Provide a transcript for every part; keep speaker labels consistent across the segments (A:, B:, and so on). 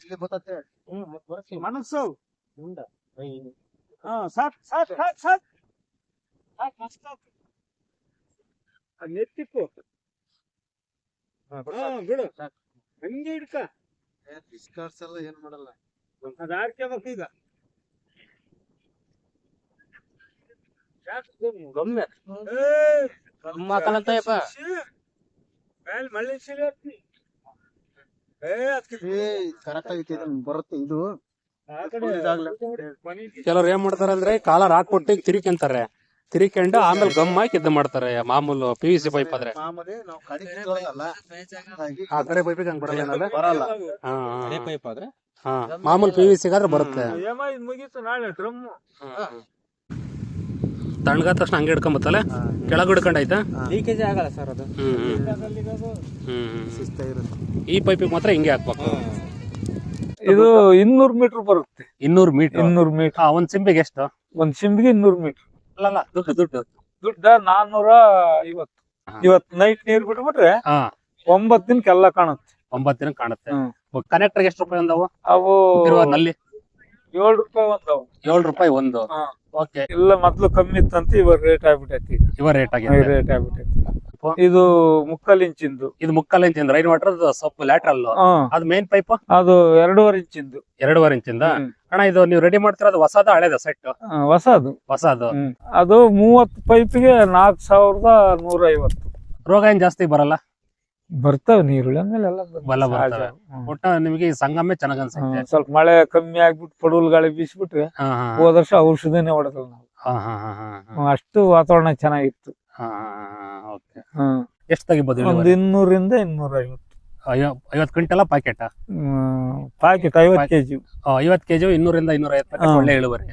A: ಇಲ್ಲಿ ಬರ್ತತೆ
B: ಮನಸ್ಸು ಹಾ ಸಾಕ್ ಸಾಕ್ ಸಾಕ್ ಮಸ್ತ್ ಹಾ ಬಿಡು ಹಂಗೆ ಹಿಡ್ಕ
A: ಎಲ್ಲ ಏನ್ ಮಾಡಲ್ಲ
B: ಅದ ಆಡ್ಕೋಬೇಕು ಈಗ
C: ಗೊಮ್ಮೆ
B: ಏ,
C: ಮಕ್ಕಳಂತಯ್ಯಪ್ಪ
B: ಮೇಲ್ ಏ
A: ಕರೆಕ್ಟ್ ಆಗೈತಿ ಇದು ಬರುತ್ತೆ ಇದು.
C: ಕೆಲವ್ರು ಏನ್ ಮಾಡ್ತಾರೆ ಅಂದ್ರೆ ಕಾಲರ್ ಹಾಕ್ಬಿಟ್ಟು ತಿರುಕೊಂತಾರೆ ತಿರುಕೊಂಡು ಆಮೇಲೆ ಗಮ್ ಹಾಕಿ ಇದ್ ಮಾಡ್ತಾರೆ ಮಾಮೂಲು ಪಿ ವಿ ಸಿ ಪೈಪ್ ಆದ್ರೆ. ಆ ಕಡೆ ಪೈಪಿಗೆ ಹಂಗ್ ಬರಲ್ಲ
A: ಬರಲ್ಲ.
D: ಪೈಪ್ ಆದ್ರೆ?
C: ಹಾ ಮಾಮೂಲು ಪಿ ವಿ ಸಿಗಾದ್ರೆ ಬರುತ್ತೆ. ತಣ್ಣಗಾದ ತಕ್ಷಣ ಹಂಗೆ ಹಿಡ್ಕೊಂಬತ್ತಲ್ಲ? ಕೆಳಗೆ ಹಿಡ್ಕೊಂಡೈತಾ
D: ಲೀಕೇಜ್ ಆಗಲ್ಲ ಸರ್ ಅದು.
C: ಹ್ಮ್ ಹ್ಮ್. ಹ್ಮ್
A: ಶಿಸ್ತ ಇರುತ್ತೆ.
C: ಈ ಪೈಪಿಗೆ ಮಾತ್ರ ಹಿಂಗೆ ಹಾಕ್ಬೇಕು.
B: ಇದು ಇನ್ನೂರ್ ಮೀಟರ್ ಬರುತ್ತೆ.
C: ಇನ್ನೂರು ಮೀಟರ್?
B: ಇನ್ನೂರ್ ಮೀಟರ್.
C: ಹಾ ಒಂದ್ ಸಿಂಬಿಗೆ ಎಷ್ಟು?
B: ಒಂದು ಸಿಂಬಿಗೆ ಇನ್ನೂರ್ ಮೀಟರ್.
C: ಅಲ್ಲಲ್ಲ ದುಡ್ಡು ದುಡ್ಡು.
B: ದುಡ್ಡ ನಾನ್ನೂರ ಐವತ್ತು.
C: ಇವತ್ತು
B: ಇವತ್ ನೈಟ್ ನೀರ್ ಬಿಟ್ಬಿಟ್ರೆ
C: ಹಾ.
B: ದಿನಕ್ಕೆ ಎಲ್ಲ ಕಾಣುತ್ತೆ.
C: ಒಂಬತ್ತು ದಿನ ಕಾಣುತ್ತೆ. ಕನೆಕ್ಟರ್ ಎಷ್ಟು ರೂಪಾಯಿ ಒಂದವು?
B: ಅವು
C: ನಲ್ಲಿ?
B: ಏಳು ರೂಪಾಯಿ ಒಂದವು.
C: ಏಳು ರೂಪಾಯಿ ಒಂದು.
B: ಹಾ.
C: ಓಕೆ.
B: ಇಲ್ಲ ಮೊದ್ಲು ಕಮ್ಮಿ ಇತ್ತಂತ ಇವಾಗ ರೇಟ್ ಆಗ್ಬಿಟ್ಟೈತಿ ಈಗ.
C: ಇವ ರೇಟ್ ಆಗಿದೆ.
B: ರೇಟ್ ಆಗ್ಬಿಟ್ಟೈತಿ. ಇದು ಮುಕ್ಕಾಲ್ ಇಂಚಿಂದು.
C: ಇದು ಮುಕ್ಕಾಲ್ ಇಂಚಿಂದ ರೈನ್ ವಾಟರ್ ಸ್ವಲ್ಪ ಲ್ಯಾಟ್ರಲ್
B: ಹಾ.
C: ಅದು ಮೇನ್ ಪೈಪ್
B: ಅದು ಎರಡೂವರೆ ಇಂಚಿಂದು.
C: ಎರಡೂವರೆ ಇಂಚಿಂದ?
B: ಹ್ಮ್.
C: ಅಣ್ಣ ಇದು ನೀವು ರೆಡಿ ಮಾಡ್ತಿರೋದು ಹೊಸದ ಹಳೆದ ಸೆಟ್
B: ಆ, ಹೊಸದು.
C: ಹೊಸದು.
B: ಹ್ಮ್. ಅದು ಮೂವತ್ತು ಪೈಪ್ಗೆ ನಾಲ್ಕ್ ಸಾವಿರದ ನೂರ ಐವತ್ತು
C: ರೋಗ ಏನ್ ಜಾಸ್ತಿ ಬರಲ್ಲ?
B: ಬರ್ತವೆ ನೀರುಳ್ಳಿ ಆಮೇಲೆ ಎಲ್ಲ ಬರ್ತವೆ.
C: ಬಲ
B: ಸಹಜ.
C: ಬರ್ತವೆ.
B: ಹ್ಮ್.
C: ಒಟ್ಟ ನಿಮಗೆ ಈ ಸಂಗಮೆ ಚೆನ್ನಾಗ್ ಅನ್ಸುತ್ತೆ
B: ಹ್ಮ್. ಸ್ವಲ್ಪ ಮಳೆ ಕಮ್ಮಿ ಆಗ್ಬಿಟ್ಟು ಪಡುವಲ್ ಗಾಳಿ ಬೀಸ್ಬಿಟ್ರೆ
C: ಹಾ, ಹಾ,
B: ಹೋದ ವರ್ಷ ಔಷಧಿನೇ ನಾವು
C: ಹಾ, ಹಾ, ಹಾ, ಹಾ, ಹಾ.
B: ಹ್ಮ್, ಅಷ್ಟು ವಾತಾವರಣ ಚೆನ್ನಾಗಿತ್ತು
C: ಹಾ, ಹಾ, ಹಾ, ಓಕೆ
B: ಹ್ಮ್.
C: ಎಷ್ಟು ತೆಗಿಬೋದು
B: ಒಂದ್
C: ಇಳುವರಿ?
B: ಇನ್ನೂರಿಂದ ಇನ್ನೂರ ಐವತ್ತು
C: ಐವ- ಐವತ್ತು ಕ್ವಿಂಟಲ ಪ್ಯಾಕೆಟ್
B: ಪ್ಯಾಕೆಟ್ ಐವತ್ತು. ಕೆಜಿ
C: ಐವತ್ತು ಕೆಜಿ ಇನ್ನೂರಿಂದ ಇನ್ನೂರ
B: ಹಾ.
C: ಒಳ್ಳೆ ಇಳುವರಿ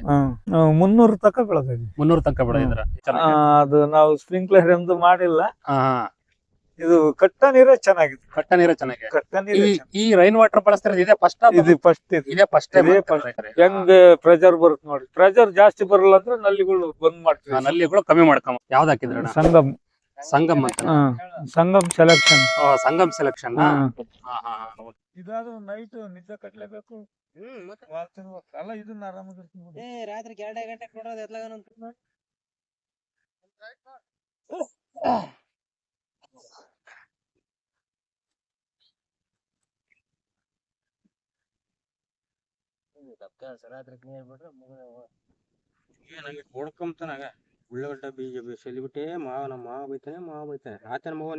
B: ಮುನ್ನೂರು ತಕ ಬೆಳೆದಿದ್ವಿ
C: ಮುನ್ನೂರು ತನಕ ಬೆಳೆದಿದ್ರ
B: ಆ, ಅದು ನಾವು ಸ್ಪ್ರಿಂಕ್ಲರ್ ಎಂದು ಮಾಡಿಲ್ಲ
C: ಹಾ ಹಾ.
B: ಇದು ಕಟ್ಟ ನೀರೇ ಚೆನ್ನಾಗಿದೆ.
C: ಕಟ್ಟ ನೀರೇ ಚೆನ್ನಾಗಿ
B: ಕಟ್ಟ ನೀರೇ
C: ಈ- ಈ ರೈನ್ ವಾಟರ್ ಬಳಸ್ತಾರೆ ಇದೇ ಫಸ್ಟ್
B: ಚೆನ್ನಾಗಿದೆ. ಇದು ಫಸ್ಟ್ ಇದು.
C: ಇದೇ ಫಸ್ಟ್
B: ಇದೇ first. ಹೆಂಗ್ ಪ್ರೆಜರ್ ಬರುತ್ತೆ ನೋಡಿ. ಪ್ರೆಜರ್ ಜಾಸ್ತಿ ಬರಲ್ಲ ಅಂದ್ರೆ ನಲ್ಲಿಗಳು ಬಂದ್ ಮಾಡ್ತೀವಿ.
C: ನಲ್ಲಿಗಳು ಕಮ್ಮಿ ಮಾಡ್ಕೊಂಬ ಯಾವ್ದು ಹಾಕಿದ್ರ
B: ಸಂಗಮ್.
C: ಸಂಗಮ್ ಅಂತ.
B: ಹಾ, ಸಂಗಮ್ ಸೆಲೆಕ್ಷನ್
C: ಓ, ಸಂಗಮ್ ಸೆಲೆಕ್ಷನ್
B: ಇದಾದ್ರೂ ನೈಟ್ ನಿದ್ದೆ ಕಟ್ಲೇಬೇಕು. ಅಲ್ಲ ಇದನ್ನ ಆರಾಮಾಗಿ
D: ರಾತ್ರಿ ಎರಡೇ ಗಂಟೆ ಕೊಡೋದು ಎತ್ಲಾಗ ಹೊಡ್ಕೊಂತಾನಾಗ ಉಳ್ಳಾಗಡ್ಡ ಬೀಜ ಬಿಟ್ಟೆ ಮಾವ ನಮ್ಮ ಮಾವ ಬೈತಾನೆ ಮಾವ ಬೈತಾನೆ. ಆತನ ಮಗ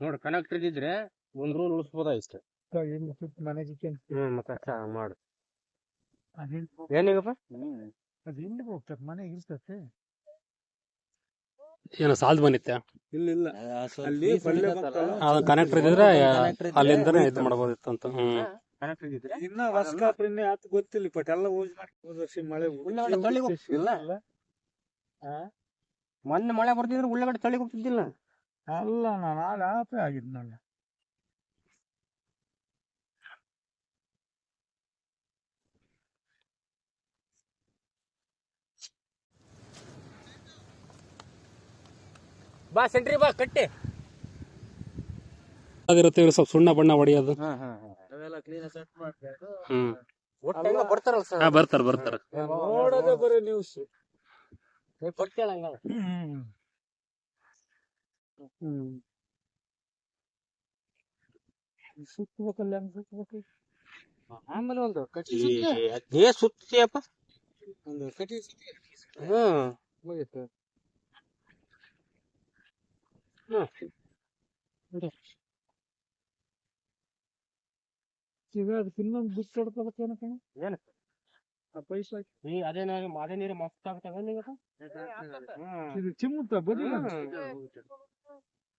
D: ನೋಡು ಕನೆಕ್ಟರ್ ಇದ್ದಿದ್ರೆ ಒಂದ್ ರೂಲ್ ಉಳಿಸ್ಬೋದಾಗಿತ್ತು
B: ಮನೆಗೆ
D: ಹ್ಮ್ ಮತ್ತೆ ಮಾಡು. ಏನೀಗಪ್ಪ?
B: ಅದು ಹಿಂದೆ ಹೋಗ್ತದೆ? ಮನೆಗೆ ಇರ್ತದೆ.
C: ಏನು ಸಾಲ್ದು ಬಂದಿತ್ತೆ
D: ಇಲ್ಲ ಇಲ್ಲ.
B: ಅಲ್ಲಿ
C: ಕನೆಕ್ಟರ್ ಇದ್ರೆ ಅಲ್ಲಿಂದನೇ ಇದು ಅಂತ. ಹ್ಮ್.
B: ಆತು ಗೊತ್ತಿಲ್ಲ ಬಟ್ ಎಲ್ಲ ಹೋಗಿ ಹೋದ ವರ್ಷ ಮಳೆ
D: ಇಲ್ಲ ತಳ್ಳಿ ಹೋಗ್ತಿಲ್ಲ ಮೊನ್ನೆ ಮಳೆ ಬರ್ತಿದ್ರೆ ಉಳ್ಳಗಡೆ ತಳಿ ಹೋಗ್ತಿದ್ದಿಲ್ಲ?
B: ಅಲ್ಲ ನಾನು ನಾಳೆ ಆಪೆ ಆಗಿದ್ನಲ್ಲ
D: ಬಾ ಸೆಂಟ್ರಿ ಬಾ ಕಟ್ಟಿ.
C: ಅದಿರುತ್ತೆ ಇವ್ರು ಸ್ವಲ್ಪ ಸುಣ್ಣ ಬಣ್ಣ ಹೊಡೆಯೋದು.
A: ಅವೆಲ್ಲ ಕ್ಲೀನ್ ಸೆಟ್ ಮಾಡ್ಬೇಕು.
C: ಹ್ಮ್.
D: ಒಟ್ಟು ಹೆಂಗ ಬರ್ತಾರಲ್ಲ ಸರ್
C: ಹಾ ಬರ್ತಾರ ಬರ್ತಾರ.
B: ನೋಡೋದೇ ಬರೀ ನ್ಯೂಸ್
D: ಕೊಡ್ತೇಳಂಗ
B: ಸುತ್ತಬೇಕಲ್ಲ ಹೆಂಗ್ ಸುತ್ತಬೇಕು
A: ಆಮೇಲೆ ಒಂದು ಕಟ್ಟಿ
D: ಅದೇ ಸುತ್ತಿಯಪ್ಪ
A: ಒಂದು ಕಟ್ಟಿ
D: ಹ್ಮ್
A: ಮುಗೀತು
B: ಈಗ ಅದಕ್ಕೆ ಇನ್ನೊಂದು ಬಿಟ್ಟು ಹೊಡ್ಕೋಬೇಕೇನ ಕಣ
D: ಏನು?
B: ಆ ಪೈಸಾ
D: ನೀ ಅದೇ ನೀರು ಅದೇ ನೀರು ಮಸ್ತ್ ಹ್ಮ್
B: ಇದು ಚಿಮ್ಮುತ್ತ ಬದಿ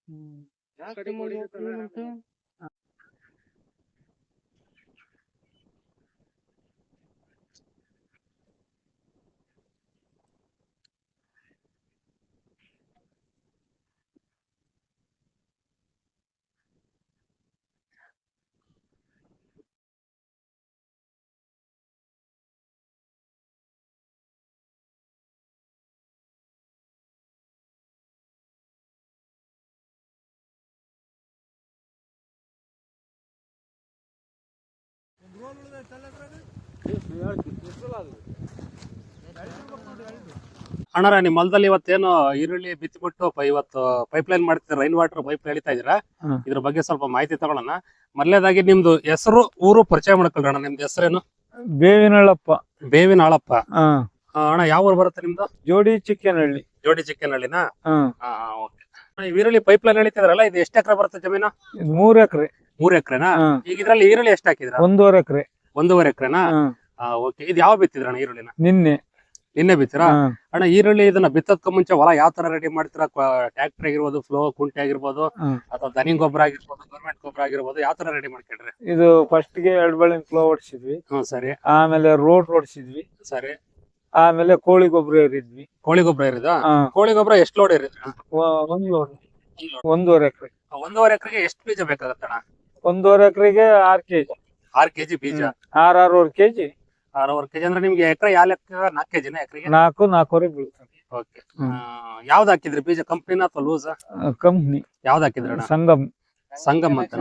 D: ಹ್ಮ್.
C: ಅಣ್ಣರ ನಿಮ್ಮ ಹೊಲದಲ್ಲಿ ಇವತ್ತೇನು ಈರುಳ್ಳಿ ಬಿತ್ತಿಬಿಟ್ಟು ಇವತ್ತು ಪೈಪ್ ಲೈನ್ ಮಾಡ್ತಿದ್ರೆ ರೈನ್ ವಾಟರ್ ಪೈಪ್ ಎಳಿತಾ ಇದೀರಾ. ಇದ್ರ ಬಗ್ಗೆ ಸ್ವಲ್ಪ ಮಾಹಿತಿ ತಗೊಳ್ಳೋಣ. ಮೊದಲೇದಾಗಿ ನಿಮ್ದು ಹೆಸರು ಊರು ಪರಿಚಯ ಮಾಡ್ಕೊಳ್ಳಿ ಅಣ್ಣ. ನಿಮ್ದು ಹೆಸರೇನು?
B: ಬೇವಿನಳ್ಳಪ್ಪ
C: ಬೇವಿನ ಆಳಪ್ಪ
B: ಹಾ.
C: ಆ, ಅಣ್ಣ ಯಾವ ಊರು ಬರುತ್ತೆ ನಿಮ್ದು?
B: ಜೋಡಿ ಚಿಕ್ಕನಹಳ್ಳಿ.
C: ಜೋಡಿ ಚಿಕ್ಕನಹಳ್ಳಿನಾ? ಈರುಳ್ಳಿ ಪೈಪ್ ಲೈನ್ ಎಳಿತಿದ್ರಲ್ಲ ಇದು ಎಷ್ಟು ಎಕರೆ ಬರುತ್ತೆ ಜಮೀನು?
B: ಮೂರ್ ಎಕರೆ.
C: ಮೂರ್ ಎಕರೆನಾ? ಈಗ ಇದ್ರಲ್ಲಿ ಈರುಳ್ಳಿ ಎಷ್ಟು ಹಾಕಿದ್ರ?
B: ಒಂದೂವರೆ ಎಕರೆ.
C: ಒಂದೂವರೆ ಎಕರೆನಾ? ಓಕೆ. ಇದು ಯಾವ ಬಿತ್ತಿದ್ರಣ್ಣ ಈರುಳ್ಳಿನ?
B: ನಿನ್ನೆ.
C: ನಿನ್ನೆ ಬಿತ್ತಿರಾ. ಅಣ್ಣ ಈರುಳ್ಳಿ ಇದನ್ನ ಬಿತ್ತದ್ಕ ಮುಂಚೆ ಹೊಲ ಯಾವ ತರ ರೆಡಿ ಮಾಡ್ತೀರಾ? ಟ್ರ್ಯಾಕ್ಟರ್ ಆಗಿರ್ಬೋದು ಫ್ಲೋ ಕುಂಟೆ ಆಗಿರ್ಬೋದು ಅಥವಾ ದನಿ ಗೊಬ್ಬರ ಆಗಿರ್ಬೋದು ಗೌರ್ಮೆಂಟ್ ಗೊಬ್ಬರ ಆಗಿರ್ಬೋದು ಯಾವ ತರ ರೆಡಿ ಮಾಡ್ಕೊಂಡ್ರಿ?
B: ಇದು ಫಸ್ಟ್ಗೆ ಎರಡ್ ಬಳಿನ ಫ್ಲೋ
C: ಓಡಿಸಿದ್ವಿ. ಸರಿ.
B: ಆಮೇಲೆ ರೋಡ್ ಓಡಿಸಿದ್ವಿ.
C: ಸರಿ.
B: ಆಮೇಲೆ ಕೋಳಿ ಗೊಬ್ಬರ ಇರಿದ್ವಿ
C: ಕೋಳಿ ಗೊಬ್ಬರ ಇರಿದ ಕೋಳಿ ಗೊಬ್ಬರ ಎಷ್ಟು ಲೋಡ್
B: ಇರಿದ್ರಿ ಒಂದ್ ಲೋಡ್ ಒಂದೂವರೆ ಎಕರೆ.
C: ಒಂದೂವರೆ ಎಕರೆಗೆ ಎಷ್ಟು ಬೀಜ ಬೇಕಾಗತ್ತಣ್ಣ?
B: ಒಂದೂವರೆ ಎಕರೆಗೆ ಆರ್ ಕೆಜಿ.
C: ಆರ್ ಕೆಜಿ ಬೀಜ?
B: ಆರ್ ಆರೂವರೆ ಕೆಜಿ.
C: ಆರೂವರೆ ಕೆಜಿ ಅಂದ್ರೆ ನಿಮ್ಗೆ ಎಕರೆ ಯಾವ ಲೆಕ್ಕ ನಾಲ್ಕು ಕೆಜಿನ ಎಕರೆಗೆ?
B: ನಾಲ್ಕು ನಾಲ್ಕೂವರೆ ಬೀಳ್ತದೆ
C: ಓಕೆ. ಯಾವ್ದು ಹಾಕಿದ್ರಿ ಬೀಜ ಕಂಪ್ನಿನ ಅಥವಾ ಲೂಸ್?
B: ಕಂಪ್ನಿ
C: ಯಾವ್ದು ಹಾಕಿದ್ರಿ
B: ಸಂಗಮ್.
C: ಸಂಗಮ್ ಅಂತ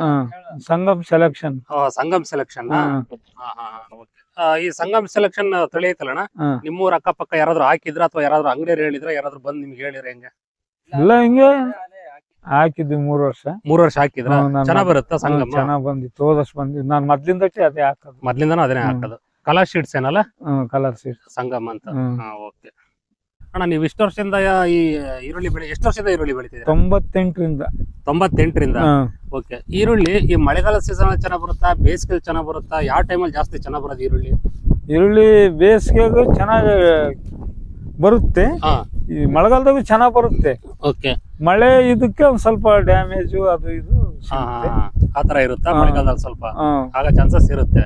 B: ಸಂಗಮ್ ಸೆಲೆಕ್ಷನ್
C: ಸಂಗಮ್ ಸೆಲೆಕ್ಷನ್ ಈ ಸಂಗಮ್ ಸೆಲೆಕ್ಷನ್ ತಳಿ ಐತಲ್ಲಣ್ಣ. ನಿಮ್ಮೂರ ಅಕ್ಕಪಕ್ಕ ಯಾರಾದ್ರೂ ಹಾಕಿದ್ರ ಅಥವಾ ಯಾರಾದ್ರೂ ಅಂಗಡಿಯವ್ರು ಹೇಳಿದ್ರ? ಯಾರಾದ್ರೂ ಬಂದ್ ನಿಮ್ಗೆ ಹೇಳಿರ ಹೆಂಗೆ?
B: ಇಲ್ಲ ಹಿಂಗೆ ಹಾಕಿದ್ವಿ ಮೂರ್ ವರ್ಷ.
C: ಮೂರ್ ವರ್ಷ ಹಾಕಿದ್ರ?
B: ನಾನ್
C: ಚೆನ್ನಾಗ್ ಬರುತ್ತಾ ಸಂಗಮ್?
B: ಚೆನ್ನಾಗ್ ಬಂದಿತ್ತು ಹೋದ ವರ್ಷ ಬಂದಿದ್ದು ನಾನ್ ಮೊದ್ಲಿಂದ ಅದೇ ಹಾಕೋದು.
C: ಮೊದ್ಲಿಂದನೂ ಅದನ್ನೇ. ಹಾಕೋದು. ಕಲರ್ ಶೀಟ್ಸ್ ಏನಲ್ಲ?
B: ಕಲರ್ ಶೀಟ್
C: ಸಂಗಮ್ ಅಂತ. ಓಕೆ. ಅಣ್ಣ ನೀವು ಇಷ್ಟು ವರ್ಷದಿಂದ ಈ ಈರುಳ್ಳಿ ಬೆಳೆ ಎಷ್ಟು ವರ್ಷದಿಂದ ಈರುಳ್ಳಿ ಬೆಳಿತಿದ್ದೀರಾ?
B: ತೊಂಬತ್ತೆಂಟರಿಂದ.
C: ತೊಂಬತ್ತೆಂಟರಿಂದ. ಓಕೆ. ಈರುಳ್ಳಿ ಈ ಮಳೆಗಾಲ ಸೀಸನ್ ಚೆನ್ನಾಗ್ ಬರುತ್ತಾ? ಬೇಸಿಗೆ ಚೆನ್ನಾಗ್ ಬರುತ್ತಾ? ಯಾವ ಟೈಮಲ್ಲಿ ಜಾಸ್ತಿ ಚೆನ್ನಾಗ್ ಬರೋದು ಈರುಳ್ಳಿ?
B: ಈರುಳ್ಳಿ ಬೇಸಿಗೆಗೂ ಚೆನ್ನಾಗಿ ಬರುತ್ತೆ.
C: ಹಾ.
B: ಈ ಮಳೆಗಾಲದಾಗೂ ಚೆನ್ನಾಗಿ ಬರುತ್ತೆ.
C: ಓಕೆ.
B: ಮಳೆ ಇದಕ್ಕೆ ಒಂದ್ ಸ್ವಲ್ಪ ಡ್ಯಾಮೇಜ್ ಅದು ಇದು
C: ಆ
B: ತರ
C: ಆತರ ಇರುತ್ತಾ?
B: ಹಾ.
C: ಮಳೆಗಾಲದಲ್ಲಿ ಸ್ವಲ್ಪ. ಆಗ ಚಾನ್ಸಸ್ ಇರುತ್ತೆ.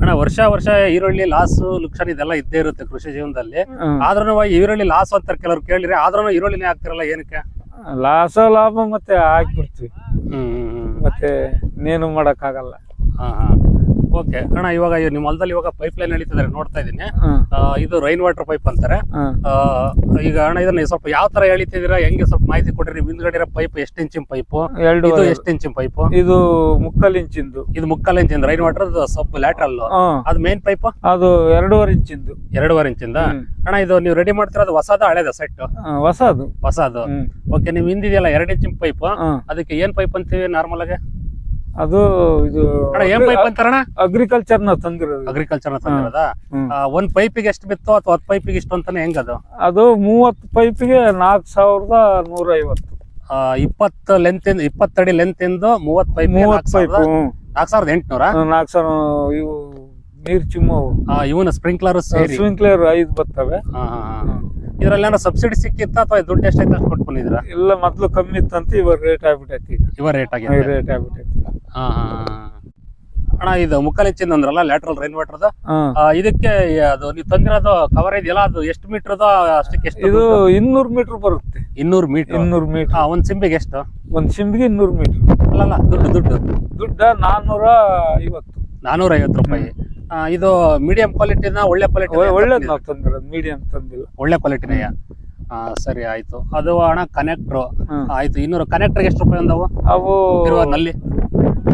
C: ಅಣ್ಣ ವರ್ಷ ವರ್ಷ ಈರುಳ್ಳಿ ಲಾಸ್ ಲುಕ್ಷನ್ ಇದೆಲ್ಲ ಇದ್ದೇ ಇರುತ್ತೆ ಕೃಷಿ ಜೀವನದಲ್ಲಿ. ಆದ್ರೂ ಈರುಳ್ಳಿ ಲಾಸ್ ಅಂತಾರೆ ಕೆಲವ್ರು ಕೇಳಿದ್ರೆ ಆದ್ರೂ ಈರುಳ್ಳಿನೇ ಹಾಕ್ತಿರಲ್ಲ ಏನಕ್ಕೆ?
B: ಲಾಸ ಲಾಭ ಮತ್ತೆ ಹಾಕ್ಬಿಡ್ತೀವಿ. ಮತ್ತೆ ಇನ್ನೇನು ಮಾಡಕ್ ಆಗಲ್ಲ
C: ಓಕೆ. ಅಣ್ಣ ಇವಾಗ ಇವ್ ನಿಮ್ಮ ಹೊಲದಲ್ಲಿ ಇವಾಗ ಪೈಪ್ ಲೈನ್ ಎಳಿತಿದ್ದಾರೆ ನೋಡ್ತಾ ಇದೀನಿ. ಇದು ರೈನ್ ವಾಟರ್ ಪೈಪ್ ಅಂತಾರೆ. ಈಗ ಅಣ್ಣ ಇದನ್ನ ಸ್ವಲ್ಪ ಯಾವ ತರ ಎಳಿತಿದ್ದೀರಾ ಹೆಂಗೆ ಸ್ವಲ್ಪ ಮಾಹಿತಿ ಕೊಡ್ರಿ? ಹಿಂದ್ಗಡೆ ಇರೋ ಪೈಪ್ ಎಷ್ಟು ಇಂಚಿನ ಪೈಪ್ ಇದು ಎಷ್ಟು ಇಂಚಿನ ಪೈಪ್
B: ಇದು ಮುಕ್ಕಲ್ ಇಂಚಿಂದು.
C: ಇದು ಮುಕ್ಕಾಲ್ ಇಂಚಿಂದ ರೈನ್ ವಾಟರ್ ಸ್ವಲ್ಪ ಲ್ಯಾಟ್ರಲ್. ಅದು ಮೇನ್ ಪೈಪ್
B: ಅದು ಎರಡೂವರೆ ಇಂಚಿಂದು.
C: ಎರಡೂವರೆ ಇಂಚಿಂದ. ಅಣ್ಣ ಇದು ನೀವು ರೆಡಿ ಮಾಡ್ತಿರೋದು ಹೊಸದ ಹಳೆದ ಸೆಟ್
B: ಹೊಸದು.
C: ಹೊಸದು. ಓಕೆ ನೀವು ಹಿಂದಿದೆಯಲ್ಲ ಎರಡು ಇಂಚಿನ ಪೈಪ್ ಅದಕ್ಕೆ ಏನ್ ಪೈಪ್ ಅಂತೀವಿ ನಾರ್ಮಲ್ ಆಗಿ?
B: ಅದು ಇದು
C: ಅಣ್ಣ ಏನ್ ಪೈಪ್ ಅಂತಾರಣ
B: ಅಗ್ರಿಕಲ್ಚರ್ನ ತಂದಿರೋದು.
C: ಅಗ್ರಿಕಲ್ಚರ್ ತಂದಿರೋದ?
B: ಹ್ಮ್.
C: ಒಂದ್ ಪೈಪಿಗೆ ಎಷ್ಟು ಬಿತ್ತು ಅಥವಾ ಹತ್ತು ಪೈಪಿಗೆ ಇಷ್ಟು ಅಂತಾನೆ ಹೆಂಗ
B: ಅದು? ಮೂವತ್ತು ಪೈಪಿಗೆ ನಾಲ್ಕು ಸಾವಿರದ ನೂರ ಐವತ್ತು
C: ಆ, ಇಪ್ಪತ್ತು ಲೆಂತ್ ಇಪ್ಪತ್ತಡಿ ಲೆಂತ್ ಇಂದು ಮೂವತ್ ಪೈಪ್
B: ಮೂವತ್ತು ಪೈಪ್
C: ನಾಲ್ಕು ಸಾವಿರದ ಎಂಟುನೂರ?
B: ನಾಲ್ಕು ಸಾವಿರ ಇವು ನೀರ್ ಚಿಮ್ಮವು.
C: ಇವನ್ ಸ್ಪ್ರಿಂಕ್ಲರ್ ಸೇರಿ?
B: ಸ್ಪ್ರಿಂಕ್ಲರ್ ಐದು ಬರ್ತವೆ
C: ಇದ್ರಲ್ಲಿ ಏನೋ ಸಬ್ಸಿಡಿ ಸಿಕ್ಕಿತ್ತ ಅಥವಾ ದುಡ್ಡು ಎಷ್ಟೈತೆ ಅಷ್ಟು ಕೊಟ್ಟು ಬಂದಿದ್ರ
B: ಇಲ್ಲ ಮೊದ್ಲು ಕಮ್ಮಿ ಇತ್ತಂತ ಇವಾಗ ರೇಟ್ ಆಗ್ಬಿಟ್ಟೈತಿ ಈಗ.
C: ಇವ ರೇಟ್ ಆಗಿ
B: ರೇಟ್ ಆಗ್ಬಿಟ್ಟೈತಿ
C: ಹಾ. ಅಣ್ಣ ಇದು ಮುಕ್ಕಲ್ ಹೆಚ್ಚಿಂದ ಅಂದ್ರಲ್ಲ ಲ್ಯಾಟ್ರಲ್ ರೈನ್ ವಾಟರ್ದು ಇದಕ್ಕೆ ಅದು ನೀವು ತಂದಿರೋದು ಕವರ್ ಇದೆಯಲ್ಲ ಅದು ಎಷ್ಟು ಮೀಟರ್ದು ಅಷ್ಟಕ್ಕೆ ಎಷ್ಟು
B: ಇದು ಇನ್ನೂರು ಮೀಟರ್ ಬರುತ್ತೆ.
C: ಇನ್ನೂರು ಮೀಟರ್
B: ಇನ್ನೂರು ಮೀಟರ್
C: ಒಂದ್ ಸಿಂಬಿಗೆ ಎಷ್ಟು?
B: ಒಂದ್ ಸಿಂಬಿಗೆ ಇನ್ನೂರು ಮೀಟರ್
C: ಅಲ್ಲಲ್ಲ ದುಡ್ಡು ದುಡ್ಡು.
B: ದುಡ್ಡ ನಾನ್ನೂರ ಐವತ್ತು.
C: ನಾನೂರ ಐವತ್ತು ರೂಪಾಯಿ. ಇದು ಮೀಡಿಯಂ ಕ್ವಾಲಿಟಿನ ಒಳ್ಳೆ ಕ್ವಾಲಿಟಿ
B: ಒಳ್ಳೇದ್ ನಾವು ತಂದಿರೋದು ಮೀಡಿಯಂ ತಂದಿಲ್ಲ.
C: ಒಳ್ಳೆ ಕ್ವಾಲಿಟಿನೆಯ ಸರಿ ಆಯ್ತು. ಅದು ಅಣ್ಣ ಕನೆಕ್ಟ್ರು. ಆಯ್ತು ಇನ್ನೂರು ಕನೆಕ್ಟರ್ ಎಷ್ಟು ರೂಪಾಯಿ ಒಂದವು?
B: ಅವು
C: ನಲ್ಲಿ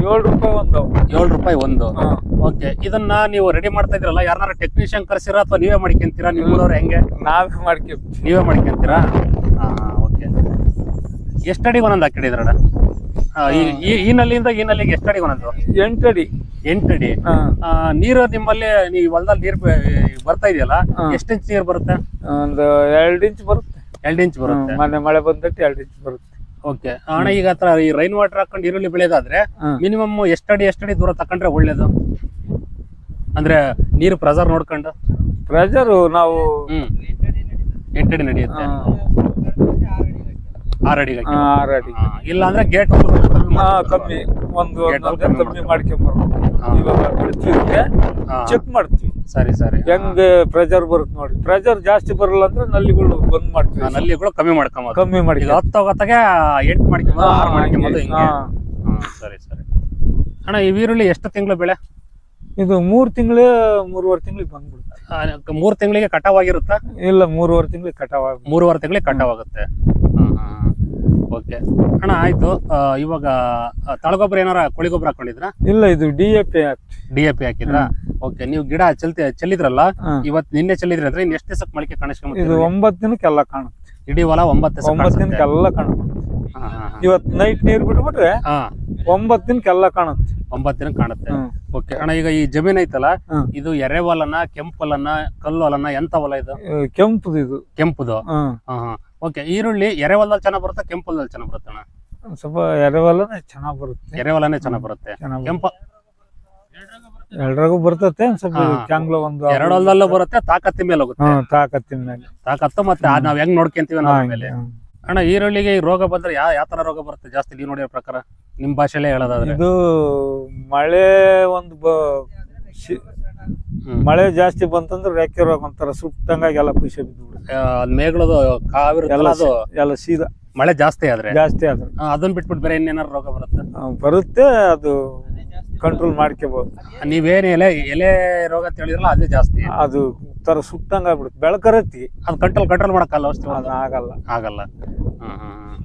B: ಏಳು ರೂಪಾಯಿ ಒಂದು
C: ಏಳು ರೂಪಾಯಿ ಒಂದು. ಓಕೆ ಇದನ್ನ ನೀವು ರೆಡಿ ಮಾಡ್ತಾ ಇದ್ರಲ್ಲ ಯಾರನ್ನಾರ ಟೆಕ್ನಿಷಿಯನ್ ಕರ್ಸಿರಾ ಅಥವಾ ನೀವೇ ಮಾಡ್ಕೊಂತೀರಾ? ನಿಮ್ಮೂರವ್ರು ಹೆಂಗೆ?
B: ನಾವೇ ಮಾಡ್ಕೊ
C: ನೀವೇ ಮಾಡ್ಕೊಂತೀರಾ? ಓಕೆ. ಎಷ್ಟಡಿ ಒಂದೊಂದು ಹಾಕಿಡಿದ್ರಣ್ಣ? ಈ- ನಲ್ಲಿಂದ ಈ ನಲ್ಲಿಗೆ ಎಷ್ಟಡಿ ಒಂದೊಂದು
B: ಎಂಟಡಿ
C: ಎಂಟಡಿ ನೀರು ನಿಮ್ಮಲ್ಲಿ ನೀವು ಹೊಲದಲ್ಲಿ ನೀರು ಬರ್ತಾ ಇದೆಯಲ್ಲ. ಎಷ್ಟು ಇಂಚ್ ನೀರು ಬರುತ್ತೆ?
B: ಒಂದು ಎರಡು ಇಂಚ್ ಬರುತ್ತೆ.
C: ಎರಡು ಇಂಚ್ ಬರುತ್ತೆ.
B: ಮೊನ್ನೆ ಮಳೆ ಬಂದಟ್ಟು ಎರಡು ಇಂಚ್ ಬರುತ್ತೆ.
C: ಓಕೆ. ಅಣ್ಣ ಈಗ ಹತ್ರ ಈ ರೈನ್ ವಾಟರ್ ಹಾಕೊಂಡು ಈರುಳ್ಳಿ ಬೆಳೆಯೋದಾದ್ರೆ. ಮಿನಿಮಮ್ ಎಷ್ಟಡಿ ಎಷ್ಟಡಿ ದೂರ ತಕೊಂಡ್ರೆ ಒಳ್ಳೇದು? ಅಂದ್ರೆ ನೀರು ಪ್ರೆಸರ್ ನೋಡ್ಕೊಂಡು?
B: ಪ್ರೆಷರು ನಾವು
C: ಎಂಟಡಿ ನಡೆಯುತ್ತೆ. ಆರು ಅಡಿಗೆ
B: ಆ, ಆರು ಅಡಿ
C: ಇಲ್ಲ ಅಂದ್ರೆ ಗೇಟ್
B: ಹಾ ಕಮ್ಮಿ. ಒಂದು
C: Gate
B: ಒಂದೊಂದೇ
C: ಕಮ್ಮಿ
B: ಮಾಡ್ಕೊಂಬರ್ಬೇಕು.
C: ಹಾ.
B: ಇವಾಗ ಬಿಡ್ತೀವಿ ಚೆಕ್ ಮಾಡ್ತೀವಿ.
C: ಸರಿ ಸರಿ.
B: ಹೆಂಗ್ ಪ್ರೆಷರ್ ಬರುತ್ತೆ ನೋಡಿ. ಪ್ರೆಷರ್ ಜಾಸ್ತಿ ಬರಲ್ಲ ಅಂದ್ರೆ ನಲ್ಲಿಗಳು ಬಂದ್ ಮಾಡ್ತೀವಿ.
C: ನಲ್ಲಿಗಳು ಕಮ್ಮಿ ಮಾಡ್ಕೊಂಬೋದು.
B: ಕಮ್ಮಿ ಮಾಡಿ
C: ಈಗ ಹತ್ತು ಹೊತ್ತಾಗೆ ಎಂಟು ಮಾಡ್ಕೊಂಬೋದು ಆರು ಮಾಡ್ಕೊಂಬೋದು ಹಿಂಗೆ.
B: ಹಾ.
C: ಸರಿ ಸರಿ. ಅಣ್ಣ ಈ ಈರುಳ್ಳಿ ಎಷ್ಟು ತಿಂಗಳು ಬೆಳೆ?
B: ಇದು ಮೂರ್ ತಿಂಗಳು ಮೂರುವರೆ ತಿಂಗಳಿಗೆ ಬಂದ್ಬಿಡುತ್ತೆ.
C: ಆ, ಮೂರ್ ತಿಂಗಳಿಗೆ ಕಟಾವ್ ಆಗಿರುತ್ತಾ
B: ಇಲ್ಲ ಮೂರುವರೆ ತಿಂಗಳಿಗೆ ಕಟಾವ್
C: ಮೂರುವರೆ ತಿಂಗಳಿಗೆ ಕಟಾವ್ ಆಗುತ್ತೆ ಓಕೆ ಅಣ್ಣ ಆಯ್ತು. ಆ, ಇವಾಗ ತಳಗೊಬ್ಬರ ಏನಾರ ಕೊಳಿ ಗೊಬ್ಬರ ಹಾಕೊಂಡಿದ್ರ
B: ಇಲ್ಲ ಇದು D A P
C: D A P ಹಾಕಿದ್ರ? ಓಕೆ ನೀವು ಗಿಡ ಚಲ್ತಿ ಚೆಲ್ಲಿದ್ರಲ್ಲ ಇವತ್ ನಿನ್ನೆ ಚೆಲ್ಲಿದ್ರಿ ಅಂದ್ರೆ ಎಷ್ಟ್ ಎಷ್ಟು ದಿವಸಕ್ಕೆ ಮೊಳಕೆ
B: ಇದು
C: ಕಾಣಿಸ್ಕೊಂಡ್
B: ಒಂಬತ್ತು ದಿನಕ್ಕೆಲ್ಲ ಕಾಣುತ್ತೆ.
C: ಇಡೀ ಹೊಲ ಒಂಬತ್ತು ದಿವಸ
B: ಒಂಬತ್ತು ದಿನಕ್ಕೆಲ್ಲ ಕಾಣುತ್ತೆ. ಇವತ್ತು ನೈಟ್ ನೀರ್ ಬಿಟ್ಬಿಟ್ರೆ
C: ಹಾ.
B: ಒಂಬತ್ತು ದಿನಕ್ಕೆಲ್ಲ ಕಾಣುತ್ತೆ.
C: ಒಂಬತ್ತು ದಿನ ಕಾಣುತ್ತೆ.
B: ಹ್ಮ್.
C: ಓಕೆ ಅಣ್ಣ ಈಗ ಈ ಜಮೀನ್ ಐತಲ್ಲ
B: ಹ್ಮ್.
C: ಇದು ಎರೆ ಹೊಲನ ಕೆಂಪು ಹೊಲನ ಕಲ್ಲು ಹೊಲನ ಎಂತ ಹೊಲ ಇದು?
B: ಕೆಂಪುದು ಇದು.
C: ಕೆಂಪುದು?
B: ಹ್ಮ್.
C: ಹಾ ಹಾ. ಓಕೆ ಈರುಳ್ಳಿ ಎರೆ ಹೊಲದಲ್ಲಿ ಚೆನ್ನಾಗ್ ಬರುತ್ತೆ ಕೆಂಪು ಹೊಲದಲ್ಲಿ ಚೆನ್ನಾಗ್ ಬರುತ್ತೆ ಅಣ್ಣ?
B: ಸ್ವಲ್ಪ ಎರೆವಲ್ಲನೆ ಚೆನ್ನಾಗಿ ಬರುತ್ತೆ.
C: ಎರೆ ಚೆನ್ನಾಗಿ ಚೆನ್ನಾಗ್ ಬರುತ್ತೆ. ಕೆಂಪು
B: ಎಲ್ರಿಗೂ ಬರ್ತತೆ ಸ್ವಲ್ಪ. ಒಂದು
C: ಎರಡು ಹೊಲದಲ್ಲೂ ಬರುತ್ತೆ ತಾಕತ್ತಿ ಮೇಲೆ ಹೋಗುತ್ತೆ.
B: ತಾಕತ್ತಿನ ಮೇಲೆ.
C: ತಾಕತ್ತು ಮತ್ತೆ ನಾವ್ ಹೆಂಗ್ ನೋಡ್ಕೊಂತೀವಿ ಮೇಲೆ. ಅಣ್ಣ ಈರುಳ್ಳಿಗೆ ಈ ರೋಗ ಬಂದ್ರೆ ಯಾವ ಯಾವ ತರ ರೋಗ ಬರುತ್ತೆ ಜಾಸ್ತಿ? ನೀವು ನೋಡಿರೋ ಪ್ರಕಾರ ನಿಮ್ ಭಾಷೆಲ್ಲೇ ಹೇಳೋದಾದ್ರೆ.
B: ಇದು ಮಳೆ ಒಂದು. ಮಳೆ ಜಾಸ್ತಿ ಬಂತಂದ್ರೆ ರೆಕ್ಕೆ ರೋಗ ಒಂಥರ ಸುಟ್ಟಂಗಾಗಿ ಎಲ್ಲ ಖುಷಿ
C: ಅದ್ ಮೇಘಳದು ಕಾವಿರುತ್ತಲ್ಲ
B: ಎಲ್ಲ
C: ಅದು
B: ಎಲ್ಲ ಸೀದಾ
C: ಮಳೆ ಜಾಸ್ತಿ ಆದ್ರೆ?
B: ಜಾಸ್ತಿ ಆದ್ರೆ.
C: ಆ, ಅದನ್ನ ಬಿಟ್ಬಿಟ್ಟು ಬೇರೆ ಇನ್ನೇನಾರು ರೋಗ ಬರುತ್ತೆ?
B: ಆ, ಬರುತ್ತೆ ಅದು ಕಂಟ್ರೋಲ್ ಮಾಡ್ಕೋಬಹುದು
C: ನೀವೇನ್ ಎಲೆ ಎಲೆ ರೋಗ ಅಂತ ಹೇಳಿದ್ರಲ್ಲ ಅದೇ ಜಾಸ್ತಿ.
B: ಅದು ತರ ಸುಟ್ಟಂಗ ಆಗ್ಬಿಡುತ್ತೆ. ಬೆಳಕರತ್ತಿ
C: ಅದು ಕಂಟ್ರೋಲ್ ಕಂಟ್ರೋಲ್ ಮಾಡಕ್ಕಲ್ಲ
B: ಅದು ಆಗಲ್ಲ.
C: ಆಗಲ್ಲ. ಹ್ಮ್, ಹ್ಮ್, ಹ್ಮ್.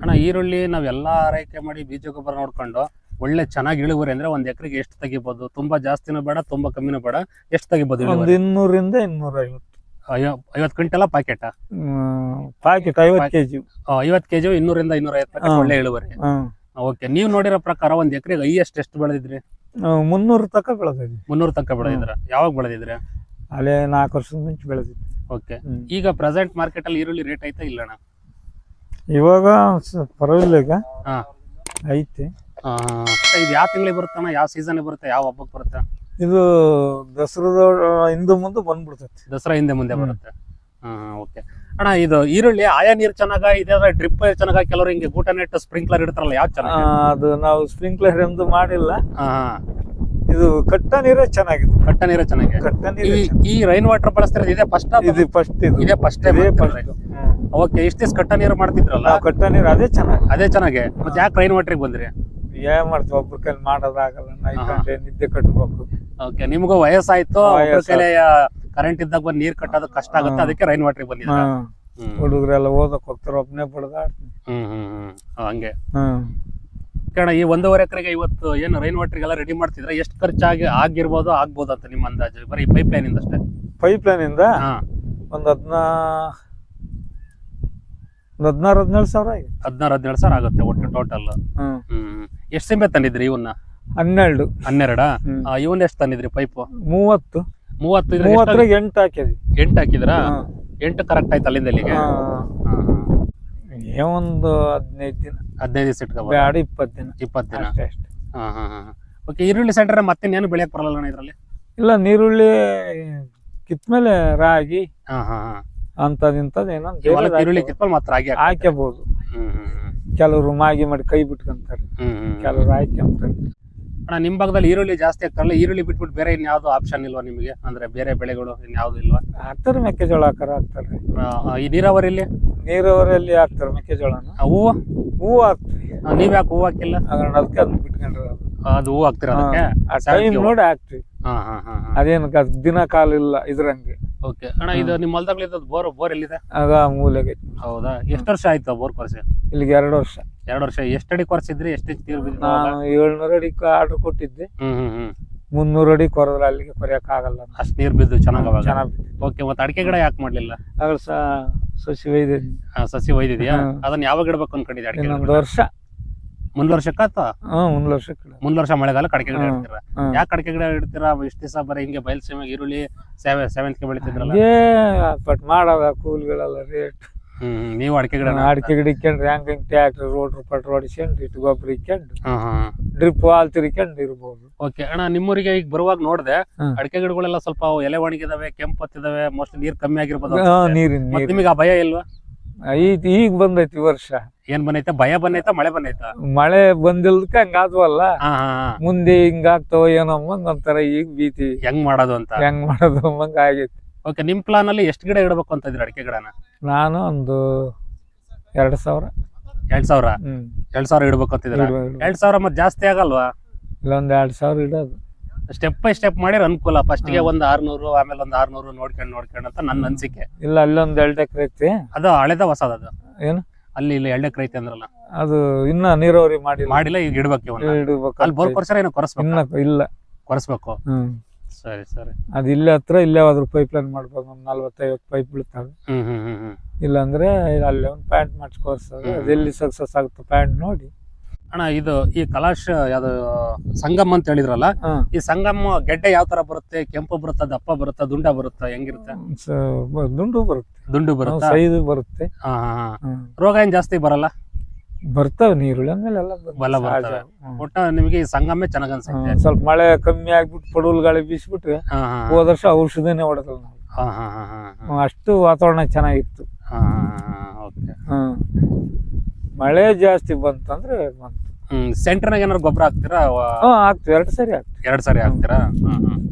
C: ಅಣ್ಣ ಈರುಳ್ಳಿ ನಾವೆಲ್ಲ ಆರೈಕೆ ಮಾಡಿ ಬೀಜ ಗೊಬ್ಬರ ನೋಡ್ಕೊಂಡು ಒಳ್ಳೆ ಚೆನ್ನಾಗಿ ಇಳುವರಿ ಅಂದ್ರೆ ಒಂದ್ ಎಕರೆಗೆ ಎಷ್ಟು ತೆಗಿಬಹುದು ತುಂಬಾ ಜಾಸ್ತಿನೂ ಬೇಡ ತುಂಬಾ ಕಮ್ಮಿನೂ ಬೇಡ. ಎಷ್ಟು ಇಳುವರಿ?
B: ಇನ್ನೂರಿಂದ ಇನ್ನೂರ ಐವತ್ತು.
C: ಐವತ್ ಕ್ವಿಂಟಲ ಪ್ಯಾಕೆಟ್
B: ಪ್ಯಾಕೆಟ್ ಐವತ್ತು ಕೆಜಿ.
C: ಐವತ್ ಕೆಜಿ ಇನ್ನೂರಿಂದ ಇನ್ನೂರ ಐವತ್ತು ಒಳ್ಳೆ ಇಳುವರಿ. ಓಕೆ ನೀವು ನೋಡಿರೋ ಪ್ರಕಾರ ಒಂದ್ ಎಕರೆಗೆ ಹೈಯೆಸ್ಟ್ ಎಷ್ಟು ಬೆಳೆದಿದ್ರಿ?
B: ಮುನ್ನೂರು ತನಕ ಬೆಳೆದಿದ್ವಿ.
C: ಮುನ್ನೂರು ತನಕ ಬೆಳೆದಿದ್ರ ಯಾವಾಗ ಬೆಳೆದಿದ್ರಿ
B: ಅಲ್ಲೇ ನಾಲ್ಕು ವರ್ಷದ ಮುಂಚೆ ಬೆಳೆದಿದ್ರಿ
C: ಓಕೆ ಈಗ ಪ್ರೆಸೆಂಟ್ ಮಾರ್ಕೆಟ್ ಅಲ್ಲಿ ಈರುಳ್ಳಿ ರೇಟ್ ಐತಾ ಇಲ್ಲ ಅಣ್ಣ
B: ಇವಾಗ ಪರವಾಗಿಲ್ಲ ಈಗ. ಐತಿ.
C: ಇದು ಯಾವ ತಿಂಗಳಿಗೆ ಬರುತ್ತಣ್ಣ ಯಾವ ಸೀಸನ್ ಬರುತ್ತೆ? ಯಾವ ಹಬ್ಬಕ್ಕೆ ಬರುತ್ತೆ?
B: ಇದು ದಸರಾ ಹಿಂದೆ ಮುಂದೆ ಬಂದ್ಬಿಡ್ತೈತಿ.
C: ದಸರಾ ಹಿಂದೆ ಮುಂದೆ. ಬರುತ್ತೆ. ಓಕೆ ಅಣ್ಣ ಇದು ಈರುಳ್ಳಿ ಆಯಾ ನೀರ್ ಚೆನ್ನಾಗ ಇದೆ ಡ್ರಿಪ್ ಚೆನ್ನಾಗ ಕೆಲವರು ಹಿಂಗೆ ಗೂಟ ನೆಟ್ ಸ್ಪ್ರಿಂಕ್ಲರ್ ಇಡ್ತಾರಲ್ಲ
B: ಯಾವ
C: ಚೆನ್ನಾಗಿ?
B: ಅದು ನಾವು ಸ್ಪ್ರಿಂಕ್ಲರ್ ಎಂದು ಮಾಡಿಲ್ಲ. ಇದು ಕಟ್ಟ ನೀರೇ ಚೆನ್ನಾಗಿದೆ.
C: ಕಟ್ಟ ನೀರೇ ಚೆನ್ನಾಗಿ
B: ಕಟ್ಟ
C: ಈ ಈ ರೈನ್ ವಾಟರ್ ಬಳಸ್ತಾರೆ ಇದೇ ಫಸ್ಟ್
B: ಇದು ಫಸ್ಟ್ ಇದು.
C: ಇದೇ ಫಸ್ಟ್
B: ಟೈಮ್ ಫಸ್ಟ್
C: ಓಕೆ ಇಷ್ಟ ದಿವಸ ಕಟ್ಟ ನೀರು ಮಾಡ್ತಿದ್ರಲ್ಲ?
B: ಕಟ್ಟ ನೀರು ಅದೇ ಚೆನ್ನಾಗಿ
C: ಅದೇ ಚೆನ್ನಾಗಿ? ಮತ್ತೆ ಯಾಕೆ ರೈನ್ ವಾಟರ್ಗೆ ಬಂದ್ರಿ?
B: ಏನ್ ಮಾಡ್ತೀವಿ? ಒಬ್ರ ಕೈಲಿ ಮಾಡೋದಾಗಲ್ಲ ಗಂಟೆ ನಿದ್ದೆ ಕಟ್ಟಬೇಕು
C: ಓಕೆ ನಿಮ್ಗೂ ವಯಸ್ಸಾಯ್ತು. ಒಬ್ರ
B: ವಯಸ್ಸು.
C: ಕೈಲಿ ಕರೆಂಟ್ ಇದ್ದಾಗ ಬಂದು ನೀರ್ ಕಟ್ಟೋದು ಕಷ್ಟ ಆಗುತ್ತೆ. ಅದಕ್ಕೆ ರೈನ್ ವಾಟರ್ ಬಂದಿದೆ
B: ಹುಡುಗರೆಲ್ಲ ಓದಕ್ ಹೋಗ್ತಾರ ಒಬ್ನೇ ಬಡ್ದಾಡ್ತೀನಿ.
C: ಹ್ಮ್ ಹ್ಮ್ ಹ್ಮ್. ಹಂಗೆ.
B: ಹ್ಮ್
C: ಕಾರಣ ಈ ಒಂದೂವರೆ ಎಕರೆಗೆ ಇವತ್ತು ಏನು ರೈನ್ ವಾಟರ್ಗೆಲ್ಲ ರೆಡಿ ಮಾಡ್ತಿದ್ರೆ ಎಷ್ಟು ಖರ್ಚಾಗಿ ಆಗಿರ್ಬೋದು ಆಗ್ಬೋದು ಅಂತ ನಿಮ್ಮ ಅಂದಾಜು. ಬರೀ ಪೈಪ್ ಲೈನ್ ಇಂದ ಅಷ್ಟೇ.
B: ಪೈಪ್ ಲೈನ್ ಇಂದ ಒಂದ್ ಹದ್ನಾ ಒಂದ್ ಹದಿನಾರು ಹದಿನೇಳು ಸಾವಿರ
C: ಹದಿನಾರು ಹದಿನೇಳು ಸಾವಿರ ಆಗುತ್ತೆ ಒಟ್ಟು ಟೋಟಲ್
B: ಹ್ಮ್.
C: ಎಷ್ಟು ಸಿಂಬೆ ತಂದಿದ್ರಿ ಇವನ್ನ?
B: ಹನ್ನೆರಡು.
C: ಹನ್ನೆರಡ. ಇವನ್ ಎಷ್ಟು ತಂದಿದ್ರಿ ಪೈಪ್
B: ಮೂವತ್ತು.
C: ಮೂವತ್ತು ಇದ್ರೆ
B: ಮೂವತ್ತರಾಗ ಎಂಟು ಹಾಕಿದ್ವಿ.
C: ಎಂಟು ಹಾಕಿದ್ರ. ಎಂಟು ಕರೆಕ್ಟ್ ಆಯ್ತು ಅಲ್ಲಿಂದ ಇಲ್ಲಿಗೆ?
B: ಹಾ. ಏ ಒಂದು ಹದಿನೈದು ದಿನ.
C: ಹದಿನೈದು ದಿವಸ
B: ಬ್ಯಾಡ ಇಪ್ಪತ್ತು ದಿನ.
C: ಇಪ್ಪತ್ತು ದಿನ?
B: ಅಷ್ಟೇ ಅಷ್ಟೇ.
C: ಹಾ ಹಾ ಹಾ ಓಕೆ ಈರುಳ್ಳಿ ಸೆಂಟರ್ ಮತ್ತೆ ಏನು ಬೆಳೆಯಕ್ ಬರಲ್ಲ ಅಣ್ಣ ಇದ್ರಲ್ಲಿ?
B: ಇಲ್ಲ ನೀರುಳ್ಳಿ ಕಿತ್ಮೇಲೆ ರಾಗಿ
C: ಹಾ ಹಾ ಹಾ.
B: ಅಂತದ್ ಏನೋ
C: ಈರುಳ್ಳಿ ಕಿತ್ಮೇಲೆ ಮಾತ್ರ ರಾಗಿ ಹಾಕಬಹುದು
B: ಹಾಕ್ಯಬಹುದು. ಕೆಲವರು ಮಾಗಿ ಮಾಡಿ ಕೈ ಬಿಟ್ಕೊಂತಾರೆ. ಕೆಲವರು ಆಯ್ಕೆ
C: ಅಣ್ಣ ನಿಮ್ ಭಾಗದಲ್ಲಿ ಈರುಳ್ಳಿ ಜಾಸ್ತಿ ಆಗ್ತಾರಲ್ಲ ಈರುಳ್ಳಿ ಬಿಟ್ಬಿಟ್ಟು ಬೇರೆ ಇನ್ಯಾವ್ದು ಆಪ್ಷನ್ ಇಲ್ವಾ ನಿಮಗೆ? ಅಂದ್ರೆ ಬೇರೆ ಬೆಳೆಗಳು ಇನ್ಯಾವ್ದು ಇಲ್ವಾ?
B: ಹಾಕ್ತಾರೆ ಮೆಕ್ಕೆಜೋಳ ಹಾಕಾರ ಹಾಕ್ತಾರೆ.
C: ಈ ನೀರಾವರಿಯಲ್ಲಿ?
B: ನೀರಾವರಿಯಲ್ಲಿ ಹಾಕ್ತಾರೆ ಮೆಕ್ಕೆಜೋಳನ.
C: ಹೂವು?
B: ಹೂವು ಹಾಕ್ತೀವಿ.
C: ನೀವ್ ಯಾಕೆ ಹೂವು ಹಾಕಿಲ್ಲ?
B: ಅದಕ್ಕೆ ಅದನ್ನ ಬಿಟ್ಕೊಂಡ್ರೆ ಅದು.
C: ಹೂವು ಹಾಕ್ತೀರ ಅದಕ್ಕೆ.
B: ನೋಡಿ ಹಾಕ್ತಿವಿ.
C: ಹಾ ಹಾ ಹಾ ಹಾ.
B: ಅದೇನು ದಿನ ಕಾಲ ಇಲ್ಲ ಇದ್ರಂಗೆ.
C: ಓಕೆ ಅಣ್ಣ ಇದು ನಿಮ್ಮ ಹೊಲದಾಗ್ಲಿದ್ದು ಬೋರ್ ಬೋರ್ ಎಲ್ಲಿದೆ?
B: ಆಗ ಮೂಲೆಗೆ
C: ಹೌದಾ? ಎಷ್ಟು ವರ್ಷ ಆಯ್ತು ಬೋರ್ ಕೊರ್ಸಿ?
B: ಇಲ್ಲಿಗೆ ಎರಡು ವರ್ಷ.
C: ಎರಡು ವರ್ಷ. ಎಷ್ಟು ಅಡಿ ಕೊರ್ಸಿದ್ರಿ? ಎಷ್ಟು ಇಂಚ್ ನೀರು ಬಿದ್ದು
B: ನಾನು ಏಳ್ನೂರ ಅಡಿ ಆರ್ಡರ್ ಕೊಟ್ಟಿದ್ದೆ.
C: ಹ್ಮ್ ಹ್ಮ್ ಹ್ಮ್.
B: ಮುನ್ನೂರು ಅಡಿ ಕೊರದ್ರೆ ಅಲ್ಲಿಗೆ ಕೊರಿಯಕ್ ಆಗಲ್ಲ
C: ಅಷ್ಟು ನೀರು ಬಿದ್ದು ಚೆನ್ನಾಗ್ ಅವಾಗ?
B: ಚೆನ್ನಾಗಿ
C: ಓಕೆ ಮತ್ತೆ ಅಡಿಕೆ ಗಿಡ ಯಾಕೆ ಮಾಡ್ಲಿಲ್ಲ?
B: ಆಗ ಸಸಿ ಒಯ್ದೆ
C: ಆ, ಸಸಿ ಒಯ್ದಿದ್ಯಾ
B: ಹ್ಮ್.
C: ಅದನ್ನ ಯಾವಾಗ ಇಡ್ಬೇಕು ಅನ್ಕೊಂಡಿದ್ದೆ ಅಡಿಕೆ
B: ಇನ್ನೊಂದು? ವರ್ಷ.
C: ಮುಂದ್ ವರ್ಷಕ್ಕ ಅಥವಾ
B: ಒಂದ್ ವರ್ಷ
C: ಮುಂದ್ ವರ್ಷ ಮಳೆಗಾಲ ಕಡಕೆ ಗಿಡ ಇಡ್ತೀರ?
B: ಹ್ಮ್.
C: ಯಾಕೆ ಕಡಕೆ ಗಿಡ ಇಡ್ತೀರಾ? ಇಷ್ಟ ದಿವಸ ಬರೀ ಹಿಂಗೆ ಬಯಲ್ಸೀಮೆ ಈರುಳ್ಳಿ ಸೇವೆ ಸೇವಂತಿಗೆ ಬೆಳಿತಿದ್ರಲ್ಲ.
B: ಹಂಗೆ ಬಟ್ ಮಾಡದ ಕೂಲಿಗಳೆಲ್ಲ ರೇಟ್
C: ಹ್ಮ್ ಹ್ಮ್. ನೀವು ಅಡಕೆ ಗಿಡ
B: ಅಡಿಕೆ ಗಿಡ ಇಕ್ಕೊಂಡ್ರೆ ಹೆಂಗ್ ಹಿಂಗ್ ಟ್ಯಾಕ್ಟರ್ ರೋಟ್ರ್ ಪಟ್ರು ಹೊಡಿಸ್ಕೊಂಡು ಇಟ್ಟು ಗೊಬ್ಬರ ಇಕ್ಕೊಂಡು ಡ್ರಿಪ್ ಹಾಲ್ ತಿರ್ಕೊಂಡು ಇರ್ಬೋದು.
C: ಓಕೆ ಅಣ್ಣ ನಿಮ್ಮೂರಿಗೆ ಈಗ ಬರುವಾಗ ನೋಡ್ದೆ
B: ಹ್ಮ್.
C: ಅಡಿಕೆ ಗಿಡಗಳೆಲ್ಲ ಸ್ವಲ್ಪ ಎಲೆ ಒಣಗಿದಾವೆ ಕೆಂಪು ಹತ್ತಿದಾವೆ ಮೋಸ್ಟ್ ನೀರ್ ಕಮ್ಮಿ ಆಗಿರ್ಬೋದು
B: ಹಾ,
C: ಅನ್ಸುತ್ತೆ.
B: ನೀರಿನ
C: ಮತ್ತ್
B: ನೀರು
C: ನಿಮಗೆ ಆ ಭಯ ಇಲ್ವಾ?
B: ಈಗ ಈಗ ಬಂದೈತಿ ಈ ವರ್ಷ.
C: ಏನ್ ಬಂದೈತ? ಭಯ ಬಂದೈತ ಮಳೆ ಬಂದೈತ?
B: ಮಳೆ ಬಂದಿಲ್ದಕ್ಕ ಹಂಗಾದ್ವಲ್ಲ
C: ಹಾ ಹಾ ಹಾ.
B: ಮುಂದೆ ಹಿಂಗಾಗ್ತಾವ ಏನೋ ಒಂಥರ ಈಗ ಭೀತಿ.
C: ಹೆಂಗ್ ಮಾಡೋದು ಅಂತ?
B: ಹೆಂಗ್ ಮಾಡೋದು ಅಮ್ಮಂಗ ಆಗೈತಿ.
C: ಓಕೆ ನಿಮ್ ಪ್ಲಾನ್ ಅಲ್ಲಿ ಎಷ್ಟು ಗಿಡ ಇಡಬೇಕು ಅಂತ ಇದ್ರಿ ಅಡಿಕೆ ಗಿಡನ?
B: ನಾನು ಒಂದು ಎರಡ್ ಸಾವಿರ.
C: ಎರಡ್ ಸಾವಿರ?
B: ಹ್ಮ್.
C: ಎರಡ್ ಸಾವಿರ ಇಡ್ಬೇಕು ಅಂತಿದ್ರ. ಎರಡ್ ಸಾವಿರ ಮತ್ತೆ ಜಾಸ್ತಿ ಆಗಲ್ವಾ?
B: ಇಲ್ಲ ಒಂದ್ ಎರಡ್ ಸಾವಿರ ಇಡೋದು.
C: ಸ್ಟೆಪ್ ಬೈ ಸ್ಟೆಪ್ ಮಾಡಿ ಅನುಕೂಲ. ಫಸ್ಟ್ಗೆ ಒಂದ್ ಆರ್ನೂರು ಆಮೇಲೆ ಒಂದ್ ಆರ್ನೂರು ನೋಡ್ಕೊಂಡ್ ನೋಡ್ಕೊಂಡ್ ಅಂತ ನನ್ನ ಅನ್ಸಿಕೆ.
B: ಇಲ್ಲ ಅಲ್ಲೊಂದ್ ಎರಡ್ ಎಕರೆ ಐತಿ
C: ಅದು ಹಳೆದ ಹೊಸದ ಅದು.
B: ಏನು?
C: ಅಲ್ಲಿ ಇಲ್ಲಿ ಎರಡು ಎಕರೆ ಐತಿ ಅಂದ್ರಲ್ಲ.
B: ಅದು ಇನ್ನ ನೀರಾವರಿ ಮಾಡಿ
C: ಮಾಡಿಲ್ಲ ಈಗ ಇಡ್ಬೇಕು ಇವನ್ನ.
B: ಇಡ್ಬೇಕು
C: ಅಲ್ಲಿ ಬೋರ್ ಕೊರ್ಸರ ಏನೋ ಕೊರಸ್ಬೇಕು?
B: ಇನ್ನ ಇಲ್ಲ.
C: ಕೊರಸ್ಬೇಕು?
B: ಹ್ಮ್.
C: ಸರಿ ಸರಿ.
B: ಅದು ಇಲ್ಲೇ ಹತ್ರ ಇಲ್ಲೇ ಆದ್ರೂ ಪೈಪ್ ಲೈನ್ ಮಾಡ್ಬೋದು. ಒಂದ್ ನಲ್ವತ್ತೈವತ್ತು ಪೈಪ್ ಬೀಳ್ತಾವೆ.
C: ಹ್ಮ್ ಹ್ಮ್ ಹ್ಮ್ ಹ್ಮ್.
B: ಇಲ್ಲಾಂದ್ರೆ ಅಲ್ಲೇ ಒಂದು ಪ್ಯಾಂಟ್ ಮಾಡಿಸ್ಕೋರ್ಸೋದು. ಅದೆಲ್ಲಿ ಸಕ್ಸಸ್ ಆಗುತ್ತೆ ಪ್ಯಾಂಟ್ ನೋಡಿ.
C: ಅಣ್ಣ ಇದು ಈ ಕಲಾಶ್ ಯಾವ್ದು ಸಂಗಮ್ ಅಂತ ಹೇಳಿದ್ರಲ್ಲ ಈ ಸಂಗಮ್ ಗೆಡ್ಡೆ ಯಾವ ತರ ಬರುತ್ತೆ? ಕೆಂಪು ಬರುತ್ತಾ ದಪ್ಪ ಬರುತ್ತಾ ದುಂಡ ಬರುತ್ತಾ ಹೆಂಗಿರುತ್ತೆ?
B: ದುಂಡು ಬರುತ್ತೆ.
C: ದುಂಡು ಬರುತ್ತೆ?
B: ಸೈದು ಬರುತ್ತೆ.
C: ರೋಗ ಏನ್ ಜಾಸ್ತಿ ಬರಲ್ಲ?
B: ಬರ್ತಾವ ನೀರುಳ್ಳಿ ಆಮೇಲೆ ಎಲ್ಲ
C: ಬಲ
B: ಬರ್ತ
C: ಬರ್ತವೆ. ಒಟ್ಟ ನಿಮಗೆ ಈ ಸಂಗಮೇ ಚೆನ್ನಾಗ್ ಅನ್ಸುತ್ತೆ.
B: ಸ್ವಲ್ಪ ಮಳೆ ಕಮ್ಮಿ ಆಗ್ಬಿಟ್ಟು ಪಡುವಲ್ ಗಾಳಿ ಬೀಸ್ಬಿಟ್ರೆ ಹೋದ ವರ್ಷ ಔಷಧಿನೇ ಹೊಡೆದಲ್ಲ ನಾವು. ಅಷ್ಟು ವಾತಾವರಣ ಚೆನ್ನಾಗಿತ್ತು.
C: ಓಕೆ.
B: ಮಳೆ ಜಾಸ್ತಿ ಬಂತಂದ್ರೆ ಬಂತು
C: ಹ್ಮ್ ಸೆಂಟರ್ನಾಗ ಏನಾದ್ರು ಗೊಬ್ಬರ ಹಾಕ್ತೀರಾ? ಎರಡು
B: ಹಾ ಆಗ್ತದೆ ಎರಡು ಸರಿ
C: ಎರಡ್ ಸಾರಿ ಹಾಕ್ತೀರಾ? ಹ್ಮ್ ಹ್ಮ್.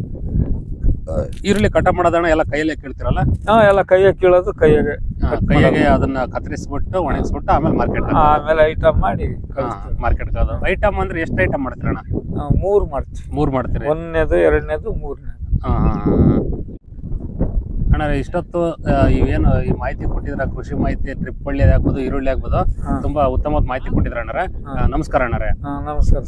C: ಈರುಳ್ಳಿ ಕಟ ಮಾಡೋದಣ್ಣ ಎಲ್ಲ ಕೈಯಲ್ಲೇ ಕೀಳ್ತಿರಲ್ಲ?
B: ಹಾ ಎಲ್ಲ ಕೈಯಾಗ ಕೀಳೋದು ಕೈಯಾಗೆ
C: ಹಾ, ಕೈಯಾಗೆ ಅದನ್ನ ಕತ್ತರಿಸ್ಬಿಟ್ಟು ಒಣಗಿಸ್ಬಿಟ್ಟು ಆಮೇಲೆ ಮಾರ್ಕೆಟ್
B: ಆಮೇಲೆ ಐಟಮ್ ಮಾಡಿ ಕಳಿಸ್ತೇವೆ.
C: ಮಾರ್ಕೆಟ್ ಅದು ಐಟಮ್ ಅಂದ್ರೆ ಎಷ್ಟು ಐಟಮ್ ಮಾಡ್ತೀರಣ್ಣ?
B: ಮೂರು ಮೂರ್ ಮಾಡ್ತೀವಿ.
C: ಮೂರ್ ಮಾಡ್ತೀರಿ?
B: ಒಂದನೇದು ಎರಡನೇದು ಮೂರನೇದು.
C: ಹಾ, ಹಾ, ಹಾ. ಅಣ್ಣ ಇಷ್ಟೊತ್ತು ಏನು ಇವೇನು ಈ ಮಾಹಿತಿ ಕೊಟ್ಟಿದ್ರ ಕೃಷಿ ಮಾಹಿತಿ ಟ್ರಿಪ್ ಹಳ್ಳಿ ಆಗ್ಬೋದು ಈರುಳ್ಳಿ ಆಗ್ಬೋದು ತುಂಬಾ ಉತ್ತಮವಾದ ಮಾಹಿತಿ ಕೊಟ್ಟಿದ್ರ ಅಣ್ಣರ. ನಮಸ್ಕಾರ ಅಣ್ಣರೇ.
B: ನಮಸ್ಕಾರ